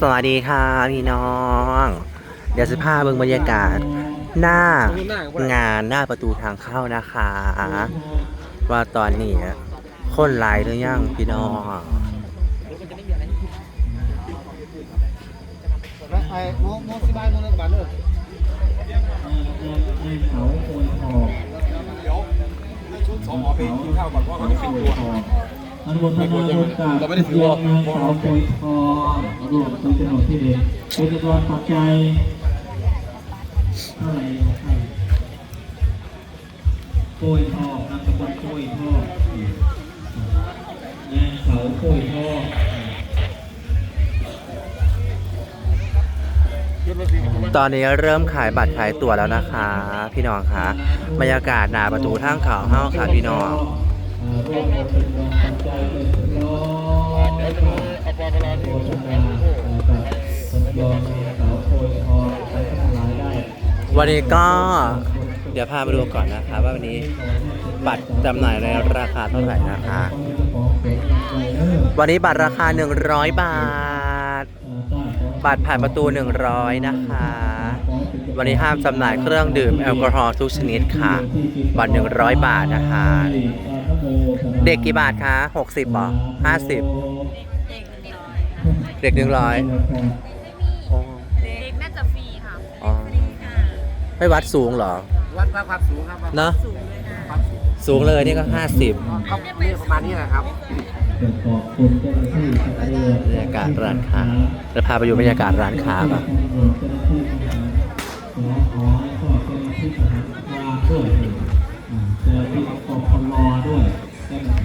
สวัสดีค่ะพี่น้อง เดี๋ยวจะพาเบิ่งบรรยากาศ หน้างานหน้าประตูทางเข้านะคะ ว่าตอนนี้คนหลายหรือยังพี่น้องไอ้โมโมสิบายโมนึงบาทเลยเดี๋ยวให้ชุดสองหมอไปกินข้าวก่อนเพราะเขาจะปิดตัว อนุโมทนาบุญกับเรียนนางสาวโอยทองรวมเป็นจำนวนที่เด็กเป็นจำนวนปัจจัยเท่าไหร่ครับโอยทองนามสกุลโอยทองนางสาวโอยทองตอนนี้เริ่มขายบัตรขายตั๋วแล้วนะคะ พี่น้องคะบรรยากาศหน้าประตูทางเขาเฮาค่ะพี่น้อง ร่วมเป็นจำนวนปัจเป็นร้อยค่ะโฆษณานะครับคนยอมสาวโอยทองไปทั้งหลายได้วันนี้ก็เดี๋ยวพามาดูก่อนนะคะ ว่าวันนี้บัตรจำหน่ายในราคาเท่าไหร่นะคะ วันนี้บัตรราคา 100 บาท บัตรผ่านประตู 100 นะคะ วันนี้ห้ามจำหน่ายเครื่องดื่มแอลกอฮอล์ทุกชนิดค่ะ บัตร 100 บาทนะคะ เด็กกี่บาทคะ60บาท50เด็ก100โอ้เด็กน่าจะฟรีค่ะอ๋อไม่วัดสูงเหรอ วัดความสูงครับเนอะสูงเลยค่ะความสูงสูงเลยนี่ก็50ก็นี่ประมาณนี้แหละครับขอบคุณเจ้าหน้าที่สัตว์เลี้ยงบรรยากาศร้านค้าจะพาไปดูบรรยากาศร้านค้าป่ะ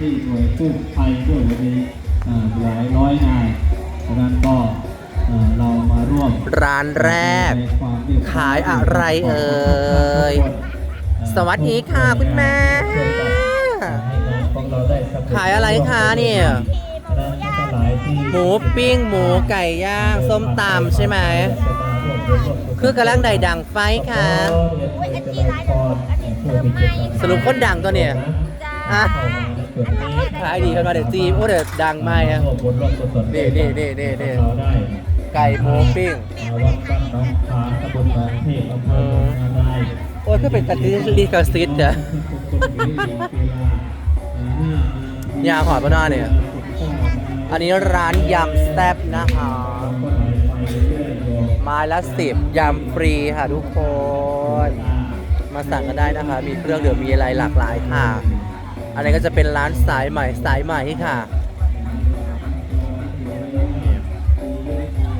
ที่หน่วยกู้ภัยด้วยวันนี้อ่าหลายร้อยนายดังนั้นก็อ่าเรามาร่วมร้านแรกในความเรีบร้ขายอะไรเอ่ย สวัสดีค่ะคุณแม่ให้งานของเราได้สำเร็จขายอะไรคะเนี่ยหมูปิ้งหมูไก่ย่าง ส้มตำใช่ไหม คือกำลังใดดังไฟค่ะอุ้ยอันนี้ร้ายเลยอันนี้เติมไม่สรุปคนดังตัวเนี่ยจ้าอะ ขายดีกันมาเดี๋ยวจีบโอ้เดี๋ยวดังไหมอะนี่นี่นี่นี่นี่ไก่หมูปิ้งวัดบ้านน้องผาตำบลหนองเทพอำเภอหนองนาได้โอ้ยก็เป็นตัดลีกาซิตจ้ะยาหอดปะหน้าเนี่ย อันนี้ร้านยำแซ่บนะคะไม้ละสิบยำฟรีค่ะทุกคน มาสั่งกันได้นะคะ มีเครื่องดื่มมีอะไรหลากหลายค่ะ อันนี้ก็จะเป็นร้านสายใหม่สายใหม่ค่ะ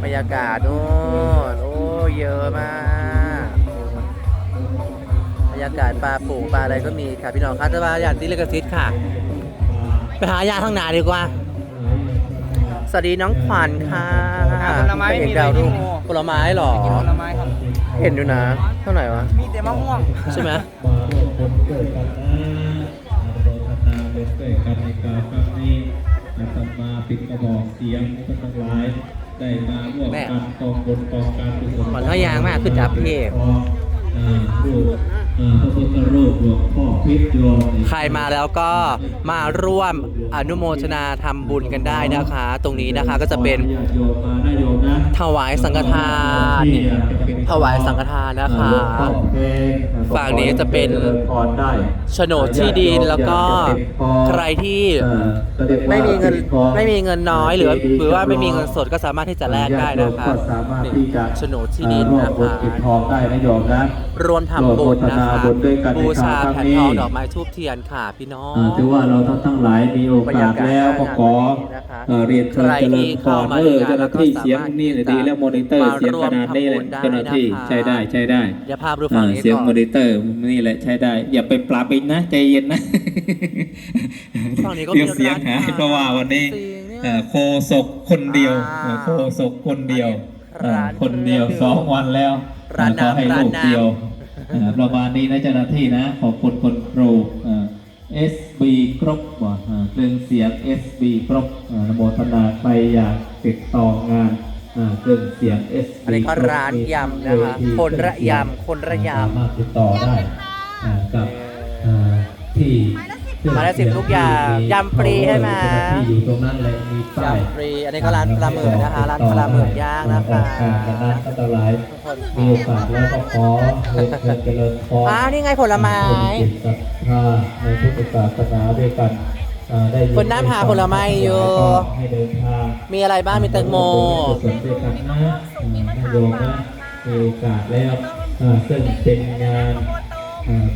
บรรยากาศโน่นโอ้เยอะมาก บรรยากาศปลาปูปลาอะไรก็มีค่ะพี่น้องครับแต่ว่าอย่างที่เลกซิตค่ะ ไปหายาข้างหน้าดีกว่า สวัสดีน้องขวัญค่ะผลไม้เป็นมีเอกอะไรดาวที่รุ่งโม ผลไม้เหรอ กินผลไม้ครับ เห็นอยู่นะ เท่าไหร่วะ มีแต่มะม่วง ใช่ไหม ด้วยกันในการครั้งนี้นะครับมาปิดกระบอกเสียงท่านทั้งหลาย ได้มาร่วมกันกองบุญกองการกุศลขวัญเขายางมากขึ้นจับพี่อ่ารูปอ่า พระพุทธรูปหลวงพ่อพิษโยมใครมาแล้วก็มาร่วมอนุโมทนาทำบุญกันได้นะคะ ตรงนี้นะคะก็จะเป็นญาติโยมมาได้โยมนะถวายสังฆทานถวายสังฆทานนะคะฝั่งนี้จะเป็นโฉนดที่ดินแล้วก็ใครที่ไม่มีเงินไม่มีเงินน้อยหรือหรือว่าไม่มีเงินสดก็สามารถที่จะแลกได้นะคะก็สามารถที่จะโฉนดที่ดินร่วมนะบุญคะปิดทองได้นะโยมนะรวมทำบุญนะคะร่วมโฆษณาบุญด้วยกันในบูชาครั้งแผ่นนี้ทองดอกไม้ทูบเทียนค่ะ พี่น้อง อ่าถือว่าเราทั้งทั้งหลายมีโอกาสแล้วก็ขอเอ่อเรียนเชิญเจริญพรเออเจ้าหน้าที่เสียงนี่เลยดีแล้วมอนิเตอร์เสียงขนาดนี้เลยเจ้าหน้าที่ใช้ได้ใช้ได้อย่าพาไปดูฝั่งนี้อ่าเสียงก่อนมอนิเตอร์นี่แหละใช้ได้ อย่าไปปราบอินนะใจเย็นนะฝั่งนี้ก็เดี๋ยวมีเสียงร้านหายเพราะว่าวันนี้จริงเนี่ยเอ่อโคศกคนเดียวอ่าเอ่อโคศกคนเดียวเอ่อร้านคนเดียวเครื่องดื่มสองวันแล้วร้านขอให้น้ำร้านลูกน้ำเดียวอ่า ประมาณนี้นะเจ้าหน้าที่นะ ขอบคุณคนครูอ่า SB ครบว่ะอ่าเครื่องเสียง SB ครบอ่าอนุโมทนาใครอยากติดต่องานอ่าเครื่องเสียง SB อันนี้ก็คบร้านยำนะคะมีคนระยำคนระยำสามารถติดต่อได้อ่ากับอ่าที่ไม้ละสิบมาได้สิบทุกอย่างยำฟรีใช่ไหมที่อยู่ตรงนั้นเลยมีป้ายยำฟรี อันนี้ก็ร้านปลาหมึกนะคะ ร้านปลาหมึกย่างนะคะออกการกันนั้นก็ตลายมีโอกาสแล้วก็ขอเรียนเชิญเจริญพรอ้าวนี่ไงผลไม้คนจิตศรัทธาในพุทธศาสนาด้วยกันอ่าได้ยิคนน้ำหาผลไม้อยู่แล้วก็ให้เดินทางมีอะไรบ้าง มีแตงโมส่วนด้วยกันนะอ่าให้โยมนะมีโอกาสแล้วอ่าซึ่งเป็นงานอ่า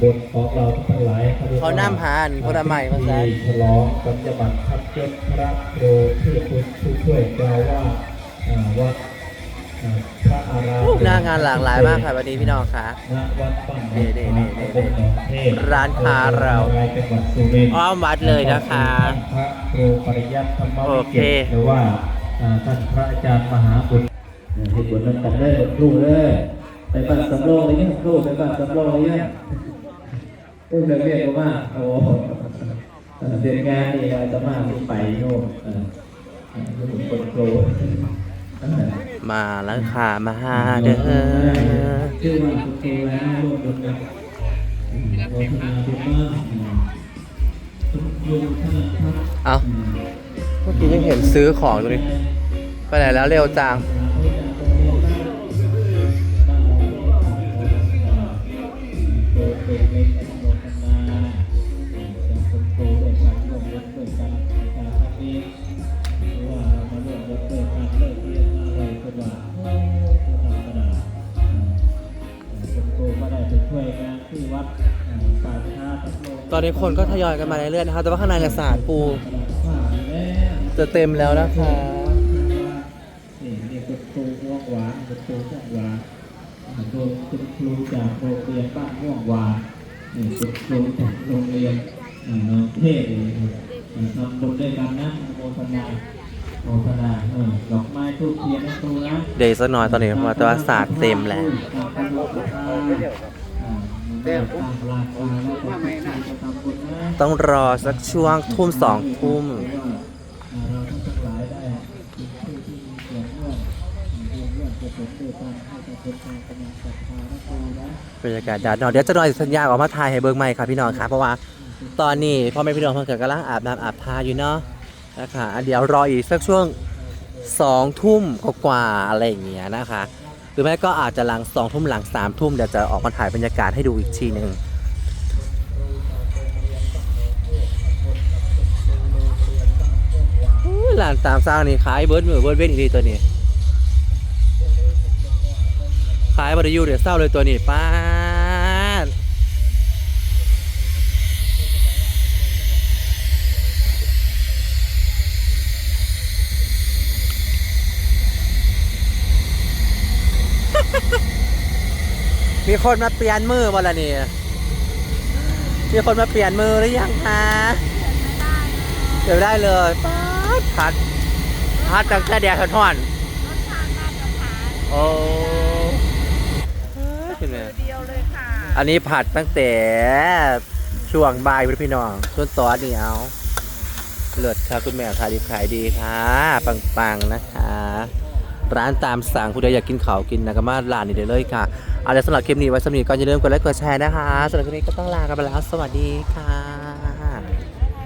บทของเราทั้งหลายเขารียกว่เขานำหาอันผลไม้มาใส่ที่ฉลองปัญญบัตรทัพยศพระครูที่คุณผู้ช่วยเจ้าว่าอ่าวัดอ่าพระอารามหน้างานหลากหลายมากค่ะวันนี้พี่น้องค่ะณวัดบ้านนี่นี่นี่นี่ตำบลหนองเทพร้านค้าเราจังหวัดสุรินทร์อ้อมวัดเลยนะคะพระครูปริยัติธรรมโอวิเคจิตรหรือว่าอ่าท่านพระอาจารย์มหาบุตรให้บุญนั้นกันได้ครูเลย ไปบ้านสำโรงเลยเนี่ยครูไปบ้านสำโรงเลยเนี่ยพูดเรียกว่าโอ้เดือนงานนี่เราจะมาที่ไปโน่นเอ่อเอ่อเป็นคนโกรธเอ่อมาแล้วค่ะมาเด้อชื่อว่าคุณครูแล้วเร่วมบุ ญกันอืมโมทนาบุญมากอืมคุณครูท่านครับเอาเมื่อกี้ยังเห็นซื้อของตรงนี้ไปไหนแล้วเร็วจังตอนนี้คนก็ทยอยกันมาเรื่อยๆนะคะแต่ว่าข้างในละสาดปูจะเต็มแล้วนะคะนี่นี่คุณครูม่วงหวานคุณครูม่วงหวาน โดยคุณครูจากโรงเรียนบ้านม่วงหวานนี่คุณครูจากโรงเรียนอ่าน้องเทพเลยอ่าทำบุญด้วยกันนะโมทนาโมทนาเออดอกไม้ทูบเทียนให้ครูนะเดย์สักหน่อยตอนนี้มาตัวศาสตร์เต็มแล้วต้องรอสักช่วงทุ่มสองทุ่มบร บรรยากาศดาดนาะเดี๋ยวจะหน่อยสัญญาออกมาถ่ายให้เบิ่งใหม่ค่ะพี่น้องค่ะเพราะว่าตอนนี้พ่อแม่พี่น้องเพิ่งกำลังอาบน้ำอาบทาอยู่เนาะนะคะเดี๋ยวรออีกสักช่วงสองทุ่มกว่าๆอะไรอย่างเงี้ยนะคะหรือไม่ก็อาจจะหลังสองทุ่มหลังสามทุ่มเดี๋ยวจะออกมาถ่ายบรรยากาศให้ดูอีกทีหนึ่งหลานตามสร้างนี่ขายเบิร์ดมือเบิร์ดเว้นอีกทีตัวนี้ ขายบริยูเดี๋ยวเศร้าเลยตัวนี้ป้าดมีคนมาเปลี่ยนมือบ่ละนี่ มีคนมาเปลี่ยนมือหรือยังคะเดี๋ยวได้เลยป้าพัดพัดตั้งแต่แดดทอนรสชาติมาตรฐานโอ้ ไหมเดียวเลยค่ะอันนี้ผัดตั้งแต่ช่วงบ่ายพี่น้องส่วนตอนนี้เอาเลิศค่ะคุณแม่ขายดีขายดีค่ะปังๆนะคะ ร้านตามสั่งคุณใดอยากกินเขาวกินนะก็มาร้านนี้ได้เลยค่ะเอาละสำหรับคลิปนี้ไว้สำหรับนี้ก่อนอย่าลืมกดไลค์กดแชร์นะคะสำหรับคลิปนี้ก็ต้องลากันไปแล้วสวัสดีค่ะ